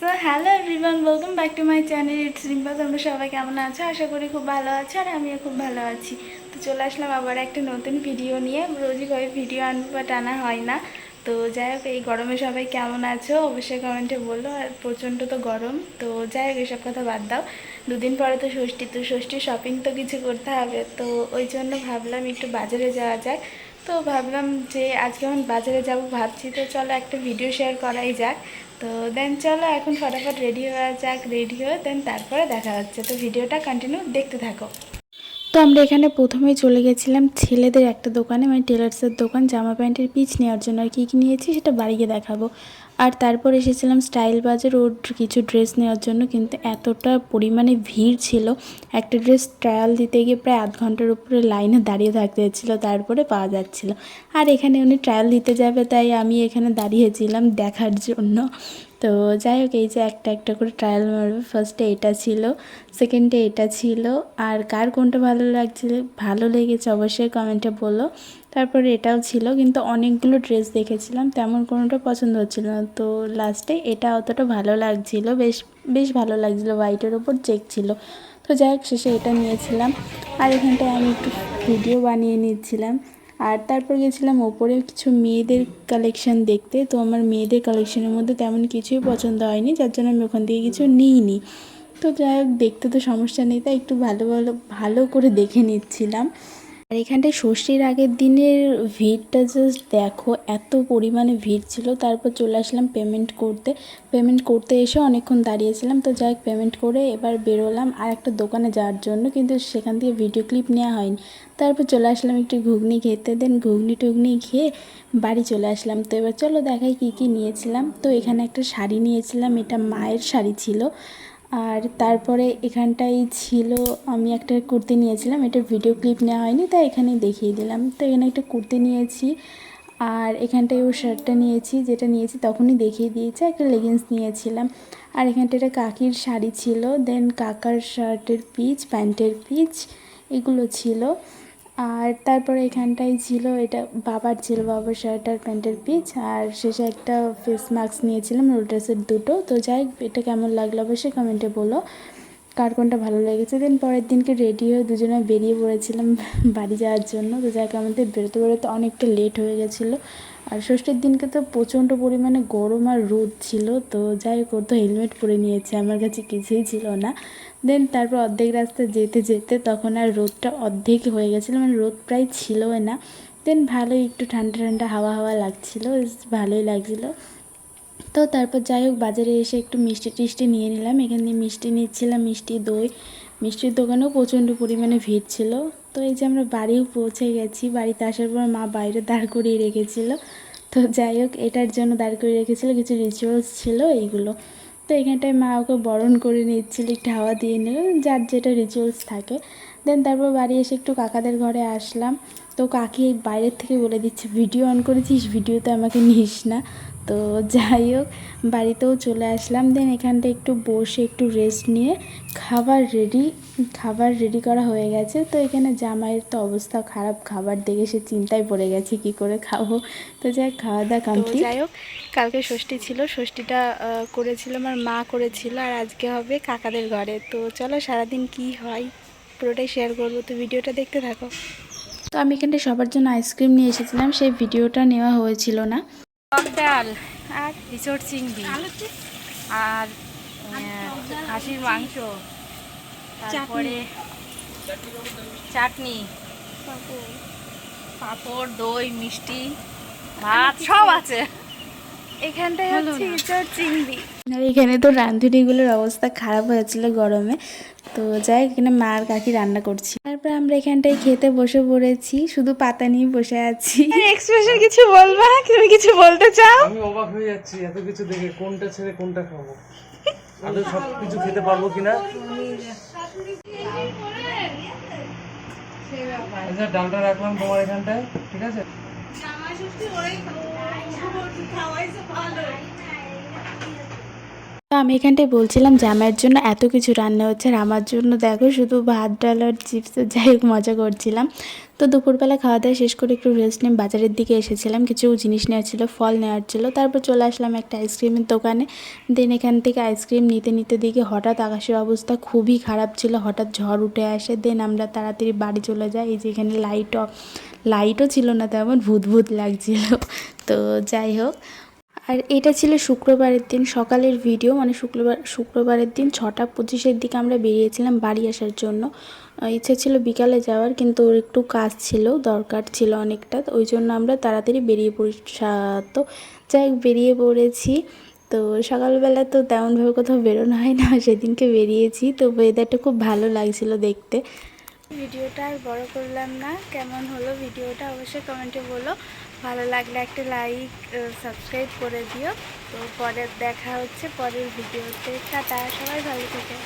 So hello everyone welcome back to my channel it's Rimpa তোমরা সবাই কেমন আছো? আশা করি খুব ভালো আছো আর আমিও খুব ভালো আছি। তো চলে আসলাম আবার একটা নতুন ভিডিও নিয়ে। রোজই করে ভিডিও আনব বা টানা হয় না। তো যাই হোক, এই গরমে সবাই কেমন আছো? অবশ্যই কমেন্টে বলো। আর প্রচণ্ড তো গরম, তো যাই হোক, এসব কথা বাদ দাও। দুদিন পরে তো ষষ্ঠী তো ষষ্ঠী শপিং তো কিছু করতে হবে। তো ওই জন্য ভাবলাম একটু বাজারে যাওয়া যাক। তো ভাবলাম যে, আজকে আমি বাজারে যাব ভাবছি। তো চলো একটা ভিডিও শেয়ার করাই যাক। তো দেন চলো, এখন ফটাফট রেডি হওয়া যাক রেডি হয়ে দেন তারপরে দেখা হচ্ছে। তো ভিডিওটা কন্টিনিউ দেখতে থাকো। তো আমরা এখানে প্রথমেই চলে গেছিলাম ছেলেদের একটা দোকানে মানে টেলার্সের দোকান। জামা প্যান্টের পিচ নেওয়ার জন্য আর কী কী নিয়েছি সেটা বাড়িয়ে দেখাবো। আর তারপর এসেছিলাম স্টাইল বাজার ওর কিছু ড্রেস নেওয়ার জন্য, কিন্তু এতটা পরিমাণে ভিড় ছিল। একটা ড্রেস ট্রায়াল দিতে গিয়ে প্রায় আধ ঘণ্টার উপরে লাইনে দাঁড়িয়ে থাকতে হচ্ছিল তারপরে পাওয়া যাচ্ছিল। আর এখানে উনি ট্রায়াল দিতে যাবে, তাই আমি এখানে দাঁড়িয়েছিলাম দেখার জন্য। তো যাই হোক, এই যে একটা একটা করে ট্রায়াল মারবে। ফার্স্টে এটা ছিল সেকেন্ডে এটা ছিল। আর কার কোনটা ভালো লাগছিল ভালো লেগেছে অবশ্যই কমেন্টে বলো। তারপরে এটাও ছিল, কিন্তু অনেকগুলো ড্রেস দেখেছিলাম, তেমন কোনোটা পছন্দ হচ্ছিল না। তো লাস্টে এটা অতটা ভালো লাগছিল, বেশ বেশ ভালো লাগছিল হোয়াইটের ওপর চেক ছিল। তো যাই হোক, শেষে এটা নিয়েছিলাম। আর এখানটায় আমি একটু ভিডিও বানিয়ে নিচ্ছিলাম। আর তারপর গেছিলাম ওপরে কিছু মেয়েদের কালেকশন দেখতে। তো আমার মেয়েদের কালেকশানের মধ্যে তেমন কিছুই পছন্দ হয়নি, যার জন্য আমি ওখান থেকে কিছু নিইনি। তো যাই হোক, দেখতে তো সমস্যা নেই, তাই একটু ভালো ভালো ভালো করে দেখে নিচ্ছিলাম। আর এখানটায় ষষ্ঠীর আগের দিনের ভিড়টা জাস্ট দেখো, এত পরিমাণে ভিড় ছিল। তারপর চলে আসলাম পেমেন্ট করতে। পেমেন্ট করতে এসে অনেকক্ষণ দাঁড়িয়েছিলাম। তো যাই পেমেন্ট করে এবার বেরোলাম আর একটা দোকানে যাওয়ার জন্য, কিন্তু সেখান থেকে ভিডিও ক্লিপ নেওয়া হয়নি। তারপর চলে আসলাম একটু ঘুগনি খেতে। দেন ঘুগনি টুগনি খেয়ে বাড়ি চলে আসলাম। তো এবার চলো দেখাই কী কী নিয়েছিলাম। তো এখানে একটা শাড়ি নিয়েছিলাম। এটা মায়ের শাড়ি ছিল। আর তারপরে এখানটাই ছিল, আমি একটা কুর্তি নিয়েছিলাম এটার ভিডিও ক্লিপ নেওয়া হয়নি, তাই এখানে দেখিয়ে দিলাম। তো এখানে একটা কুর্তি নিয়েছি, আর এখানটায় ও শার্টটা নিয়েছি, যেটা নিয়েছি তখনই দেখিয়ে দিয়েছে, একটা লেগিংস নিয়েছিলাম। আর এখানটা একটা কাকির শাড়ি ছিল দেন কাকার শার্টের পিচ প্যান্টের পিচ এগুলো ছিল। আর তারপরে এখানটাই ছিল এটা বাবার ছিল বাবার শার্ট আর প্যান্টের পিচ, আর শেষে একটা ফেস মাস্ক নিয়েছিলাম, রোল ড্রেসের দুটো। তো যাই এটা কেমন লাগল অবশ্যই কমেন্টে বলো। কার কোনটা ভালো লেগেছে? দেন পরের দিনকে রেডি হয়ে দুজনে বেরিয়ে পড়েছিলাম বাড়ি যাওয়ার জন্য। তো যাই আমাদের বেরোতে বেরোতে অনেকটা লেট হয়ে গেছিল। আর ষষ্ঠীর দিনকে তো প্রচণ্ড পরিমাণে গরম আর রোদ ছিল, তো যাই হোক তো হেলমেট পরে নিয়েছে, আমার কাছে কিছুই ছিল না। দেন তারপর অর্ধেক রাস্তা যেতে যেতে তখন আর রোদটা অর্ধেক হয়ে গেছিল মানে রোদ প্রায় ছিলই না। দেন ভালোই একটু ঠান্ডা ঠান্ডা হাওয়া হাওয়া লাগছিল ভালোই লাগছিল। তো তারপর যাই হোক, বাজারে এসে একটু মিষ্টি টিষ্টি নিয়ে নিলাম। এখান এখানে মিষ্টি নিচ্ছিলাম, মিষ্টি দই। মিষ্টির দোকানেও প্রচণ্ড পরিমাণে ভিড় ছিল। তো এই যে আমরা বাড়িও পৌঁছে গেছি। বাড়িতে আসার পর মা বাইরে দাঁড় করিয়ে রেখেছিল। তো যাই হোক, এটার জন্য দাঁড় করিয়ে রেখেছিল। কিছু রিচুয়ালস ছিল এইগুলো। তো এখানটায় মা ওকে বরণ করে নিচ্ছিল, একটু হাওয়া দিয়ে নিল। যার যেটা রিচুয়ালস থাকে। দেন তারপর বাড়ি এসে একটু কাকাদের ঘরে আসলাম। তো কাকি বাইরের থেকে বলে দিচ্ছে ভিডিও অন করেছিস? ভিডিওতে আমাকে নিস না। তো যাই হোক বাড়িতেও চলে আসলাম। দেন এখানটা একটু বসে একটু রেস্ট নিয়ে খাবার রেডি খাবার রেডি করা হয়ে গেছে। তো এখানে জামাইয়ের তো অবস্থা খারাপ খাবার দেখে সে চিন্তায় পড়ে গেছে কি করে খাব? তো যাই খাওয়া দাওয়া কমপ্লিট যাই হোক কালকে ষষ্ঠী ছিল ষষ্ঠীটা করেছিল আমার মা করেছিল আর আজকে হবে কাকাদের ঘরে। তো চলো সারাদিন কি হয়? পুরোটাই শেয়ার করব। তো ভিডিওটা দেখতে থাকো। তো আমি এখানটা সবার জন্য আইসক্রিম নিয়ে এসেছিলাম সেই ভিডিওটা নেওয়া হয়েছিল না। টক ডাল আর ইচড় চিংড়ি আর খাসির মাংস তারপরে চাটনি পাঁপড় দই মিষ্টি ভাত সব আছে। এখানটায় হচ্ছে ইঁচড় চিংড়ি। আর এখানে তো রাঁধুনিগুলোর অবস্থা খারাপ হয়েছিল গরমে। তো যাই এখানে মা আর কাকি রান্না করছি তারপর আমরা এখানটায় খেতে বসে পড়েছি শুধু পাতা নিয়ে বসে আছি। এক্সপ্রেশন কিছু বলবা? তুমি কিছু বলতে চাও? আমি অবাক হয়ে যাচ্ছি এত কিছু দেখে কোনটা ছেড়ে কোনটা খাব? আদৌ সব কিছু খেতে পারব কিনা? আচ্ছা ডালটা রাখলাম তোমার এখানটায় ঠিক আছে? তো আমি এখানটায় বলছিলাম জামাইয়ের জন্য এত কিছু রান্না হচ্ছে আর আমার জন্য দেখো শুধু ভাত, ডাল আর চিপস, যাই হোক, মজা করছিলাম। তো দুপুরবেলা খাওয়া দাওয়া শেষ করে একটু রেস্ট নিয়ে বাজারের দিকে এসেছিলাম। কিছু জিনিস নেওয়ার ছিল, ফল নেওয়ার ছিল। তারপর চলে আসলাম একটা আইসক্রিমের দোকানে। দেন এখান থেকে আইসক্রিম নিতে নিতে দিকে হঠাৎ আকাশের অবস্থা খুবই খারাপ ছিল। হঠাৎ ঝড় উঠে আসে। দেন আমরা তাড়াতাড়ি বাড়ি চলে যাই। এই যে এখানে লাইট লাইটও ছিল না তেমন, ভূত ভূত লাগছিল। তো যাই হোক আর এটা ছিল শুক্রবারের দিন, সকালের ভিডিও মানে শুক্রবার, শুক্রবারের দিন ছটা পঁচিশের দিকে আমরা বেরিয়েছিলাম বাড়ি আসার জন্য। ইচ্ছে ছিল বিকালে যাওয়ার, কিন্তু ওর একটু কাজ ছিল, দরকার ছিল অনেকটা ওই জন্য আমরা তাড়াতাড়ি বেরিয়ে পড়ি তো যাই বেরিয়ে পড়েছি। তো সকালবেলা তো তেমনভাবে কোথাও বেরোনো হয় না, সেদিনকে বেরিয়েছি, তো ওয়েদারটা খুব ভালো লাগছিল দেখতে। ভিডিওটা আর বড় করলাম না, কেমন হলো ভিডিওটা অবশ্যই কমেন্টে বলো। ভালো লাগলে একটা লাইক সাবস্ক্রাইব করে দিও। তো পরে দেখা হচ্ছে পরের ভিডিওতে টাটা, সবাই ভালো থেকে।